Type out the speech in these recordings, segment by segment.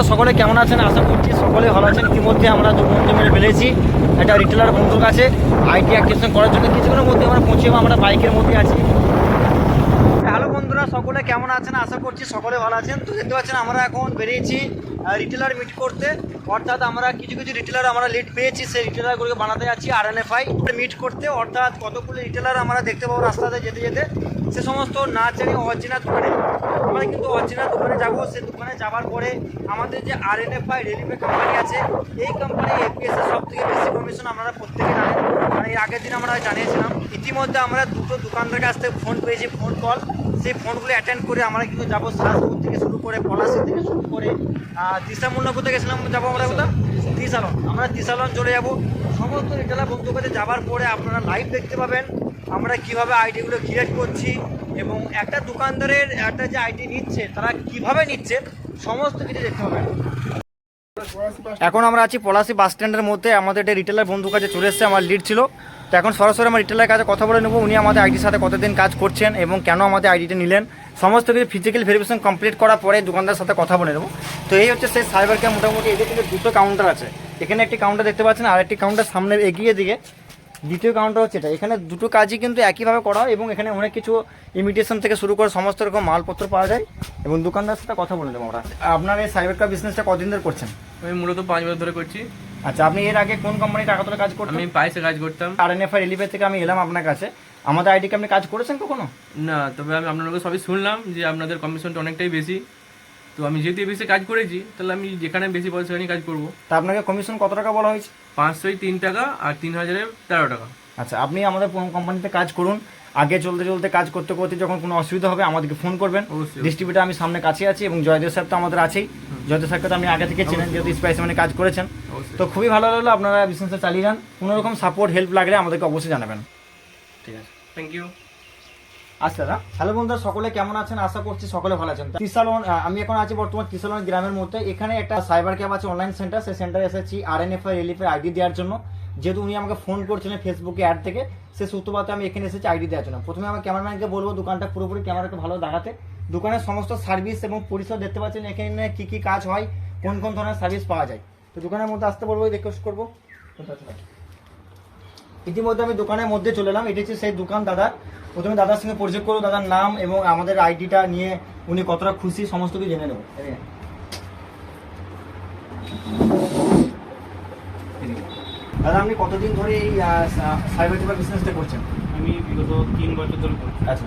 বন্ধুরা সকলে কেমন আছেন? আশা করছি সকলে ভালো আছেন। ইতিমধ্যে আমরা দু বন্ধু মিলে ফেলেছি। একটা রিটেলার বন্ধুর কাছে আইটি অ্যাক্টিভেশন করার জন্য। কিছুক্ষণের মধ্যে আমরা পৌঁছে আমরা বাইকের মধ্যে আছি। বন্ধুরা, সকলে কেমন আছেন? আশা করছি সকলে ভালো আছেন। তো দেখতে পাচ্ছেন, আমরা এখন বেরিয়েছি রিটেলার মিট করতে। অর্থাৎ আমরা কিছু কিছু রিটেলার আমরা লিড পেয়েছি, সেই রিটেলারগুলোকে বানাতে যাচ্ছি আর এন মিট করতে। অর্থাৎ কতগুলো রিটেলার আমরা দেখতে পাবো রাস্তাতে যেতে যেতে। সে সমস্ত না জানি অরিজিনাল দোকানে। আমরা কিন্তু অরিজিনাল দোকানে যাব। সে দোকানে যাওয়ার পরে আমাদের যে আর এন এফ কোম্পানি আছে, এই কোম্পানি এপিএস এর সব থেকে বেশি কমিশন আপনারা প্রত্যেকে জানেন। মানে এর আগের দিন আমরা জানিয়েছিলাম। ইতিমধ্যে আমরা দুটো দোকানদারের কাছ থেকে ফোন পেয়েছি ফোন কল সেই ফোনগুলো অ্যাটেন্ড করে আমরা কিন্তু যাব সাজপুর থেকে শুরু করে পলাশি থেকে শুরু করে দিশা মুন্না কোথায় গেছিলাম যাব আমরা কোথাও দিশালন। আমরা দিশালন চলে যাব। সমস্ত রিটেলার বন্ধু কাছে যাওয়ার পরে আপনারা লাইভ দেখতে পাবেন আমরা কীভাবে আইডিগুলো ক্রিয়েট করছি এবং একটা দোকানদারের একটা যে আইডি নিচ্ছে তারা কীভাবে নিচ্ছে সমস্ত কিছু দেখতে পাবেন। এখন আমরা আছি পলাশি বাস স্ট্যান্ডের মধ্যে। আমাদের একটা রিটেলার বন্ধু কাছে চলে এসেছে আমার লিড ছিল। তো এখন সরাসরি আমার রিটেলার কাছে কথা বলে নেব। উনি আমাদের আইডির সাথে কতদিন কাজ করছেন এবং কেন আমাদের আইডিটা নিলেন। সমস্ত কিছু ফিজিক্যাল ভেরিফিকেশন কমপ্লিট করার পরে দোকানদার সাথে কথা বলে নেব। তো এই হচ্ছে সেই সাইবার ক্যাম্প মোটামুটি এদের কিন্তু দুটো কাউন্টার আছে। এখানে একটি কাউন্টার দেখতে পাচ্ছেন আর একটি কাউন্টার সামনে এগিয়ে দিকে। দ্বিতীয় কাউন্টার হচ্ছে এটা। এখানে দুটো কাজই কিন্তু একইভাবে করা হয় এবং এখানে অনেক কিছু ইমিটেশন থেকে শুরু করে সমস্ত রকম মালপত্র পাওয়া যায় এবং দোকানদার সাথে কথা বলে দেবো আমরা। আপনার এই সাইবার ক্যাম্প বিজনেসটা কদিন ধরে করছেন? আমি মূলত পাঁচ বছর ধরে করছি। আচ্ছা আপনি এর আগে কোন কোম্পানি টাকা তোলা কাজ করতেন? আমি পাইসে কাজ করতাম। আর এন এফ আই রিলিফে থেকে আমি এলাম আপনার কাছে। আমাদের আইডিকে আপনি কাজ করেছেন কখনো? না তবে আমি আপনাদের সবই শুনলাম যে আপনাদের কমিশনটা অনেকটাই বেশি। তো আমি যেহেতু বেশি কাজ করেছি তাহলে আমি যেখানে বেশি পয়সা সেখানে কাজ করব। তা আপনাকে কমিশন কত টাকা বলা হয়েছে? পাঁচশোই তিন টাকা আর তিন হাজারে তেরো টাকা। আচ্ছা আপনি আমাদের কোম্পানিতে কাজ করুন। আগে চলতে চলতে কাজ করতে করতে যখন কোনো অসুবিধা হবে আমাদেরকে ফোন করবেন। ডিস্ট্রিবিউটার আমি সামনে কাছে আছি এবং জয়দেব স্যার তো আমাদের আছেই। জয়দেব সাহেবকে তো আপনি আগে থেকে চেনেন যেহেতু স্পাইস মানে কাজ করেছেন। তো খুবই ভালো লাগল আপনারা বিজনেসটা চালিয়ে যান। কোনো রকম সাপোর্ট হেল্প লাগলে আমাদেরকে অবশ্যই জানাবেন। ঠিক আছে। থ্যাংক ইউ আচ্ছা দাদা। হ্যালো বন্ধুরা সকলে কেমন আছেন? আশা করছি সকলে ভালো আছেন। তিসালন আমি এখন আছি বর্তমান তিসালন গ্রামের মধ্যে। এখানে একটা সাইবার ক্যাব আছে অনলাইন সেন্টার সেই সেন্টারে এসেছি। আর এন এফ আই রিলিফের আইডি দেওয়ার জন্য। যেহেতু উনি আমাকে ফোন করছিলেন ফেসবুকে অ্যাড থেকে, সে সূত্রপাতে আমি এখানে এসেছি আইডি দেওয়ার জন্য প্রথমে আমার ক্যামেরাম্যানকে বলব, দোকানটা পুরোপুরি ক্যামেরাকে ভালো দেখাতে। দোকানের সমস্ত সার্ভিস এবং পরিষেবা দেখতে পাচ্ছেন এখানে কি কি কাজ হয়, কোন কোন ধরনের সার্ভিস পাওয়া যায়। তো দোকানের মধ্যে আসতে বলব রিকোয়েস্ট করব। ইতিমধ্যে আমি দোকানের মধ্যে চলে এলাম। এটি হচ্ছে সেই দোকান দাদা। প্রথমে দাদার সঙ্গে পরিচয় করব, দাদার নাম এবং আমাদের আইডিটা নিয়ে উনি কতটা খুশি, সমস্ত কিছু জেনে নেব এই নিন। দাদা আপনি কতদিন ধরে এই সাইবার ক্যাফে বিজনেসটা করছেন? আমি বিগত তিন বছর ধরে করছি। আচ্ছা।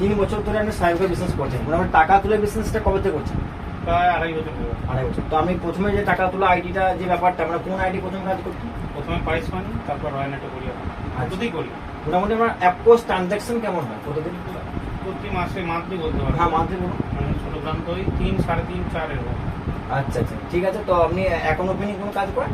তিন বছর ধরে আপনি সাইবার ক্যাফে বিজনেস করছেন মোটামুটি টাকা তুলে বিজনেসটা কবে থেকে করছেন? প্রায় আড়াই বছর আড়াই বছর। তো আমি প্রথমে যে টাকা তোলা আইডিটা যে ব্যাপারটা আমরা কোন আইডি প্রথমে কাজ করতাম প্রথমে পাইস মানি তারপর রয়্যালটা করি এখন প্রতিদিন করি। মোটামুটি আমার অ্যাপোস ট্রানজ্যাকশন কেমন হয়? প্রতিদিন? প্রতি মাসে মান্থলি বলতে পারি হ্যাঁ মান্থলি বলুন। মানে ছোটো দাম তো ওই তিন সাড়ে তিন চার এরকম। আচ্ছা আচ্ছা। ঠিক আছে তো আপনি এখন ওপেনিং কোনো কাজ করেন?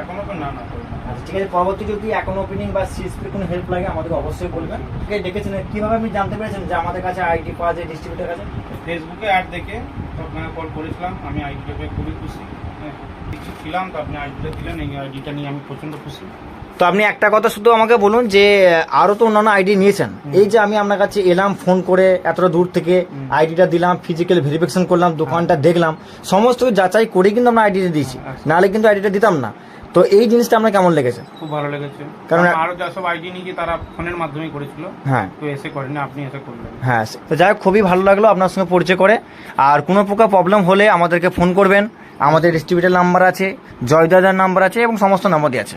এখনও তো না না আচ্ছা ঠিক আছে পরবর্তী যদি এখন ওপেনিং বা সিএসপি কোনো হেল্প লাগে আমাদেরকে অবশ্যই বলবেন। ঠিক আছে ডেকেছেন কীভাবে আপনি জানতে পেরেছেন যে আমাদের কাছে আইটি পাওয়া যায় ডিস্ট্রিবিউটার কাছে? ফেসবুকে অ্যাড দেখে আপনাকে কল করেছিলাম আমি আইডিটা পেয়ে খুবই খুশি। হ্যাঁ কিছু ছিলাম তো আপনি আইডিটা দিলেন এই আইডিটা নিয়ে আমি প্রচণ্ড খুশি। তো আপনি একটা কথা শুধু আমাকে বলুন যে আরও তো অন্যান্য আইডি নিয়েছেন। এই যে আমি আপনার কাছে এলাম ফোন করে এতটা দূর থেকে আইডিটা দিলাম ফিজিক্যাল ভেরিফিকেশন করলাম দোকানটা দেখলাম সমস্ত কিছু যাচাই করে কিন্তু আমরা আইডিটা দিয়েছি। আচ্ছা। নাহলে কিন্তু আইডিটা দিতাম না। তো এই জিনিসটা আপনার কেমন লেগেছে? খুব ভালো লেগেছে। কারণ- আরও যা সব আইডি নিয়ে তারা ফোনের মাধ্যমেই করেছিল হ্যাঁ। তো এসে করেনি আপনি এসে করলেন। হ্যাঁ তো যাই হোক খুবই ভালো লাগল আপনার সঙ্গে পরিচয় করে। আর কোনো প্রকার প্রবলেম হলে আমাদেরকে ফোন করবেন। আমাদের ডিস্ট্রিবিউটার নাম্বার আছে জয়দাদার নাম্বার আছে এবং সমস্ত নাম্বারই আছে।